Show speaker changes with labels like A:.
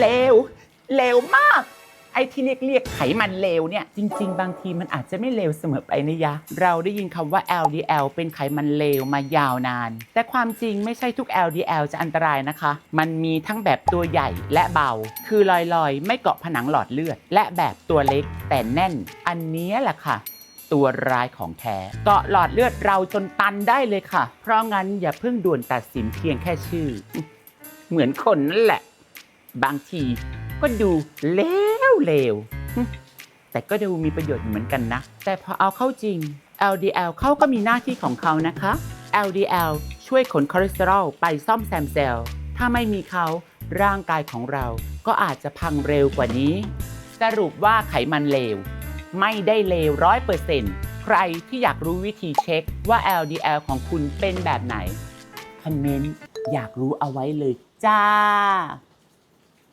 A: เลวเลวมาก ไอ้ที่เรียกเรียกไขมันเลวเนี่ย จริง ๆ บางทีมันอาจจะไม่เลวเสมอไปนะยะ เราได้ยินคำว่า LDL เป็นไขมันเลวมายาวนาน แต่ความจริงไม่ใช่ทุก LDL จะอันตรายนะคะ มันมีทั้งแบบตัวใหญ่และเบา คือลอยๆ ไม่เกาะผนังหลอดเลือด และแบบตัวเล็กแต่แน่น อันนี้แหละค่ะตัวร้ายของแท้เกาะหลอดเลือดเราจนตันได้เลยค่ะ เพราะงั้นอย่าเพิ่งด่วนตัดสินเพียงแค่ชื่อ เหมือนคนนั่นแหละ บางทีก็ดูเลวเลวแต่ก็ดูมีประโยชน์เหมือนกันนะ แต่พอเอาเข้าจริง LDL เขาก็มีหน้าที่ของเขานะคะ LDL ช่วยขนคอเลสเตอรอลไปซ่อมแซมเซลล์ ถ้าไม่มีเขาร่างกายของเราก็อาจจะพังเร็วกว่านี้ สรุปว่าไขมันเลว ไม่ได้เลวร้อยเปอร์เซ็นต์ใครที่อยากรู้วิธีเช็คว่า LDL ของคุณเป็นแบบไหน คอมเมนต์อยากรู้เอาไว้เลยจ้า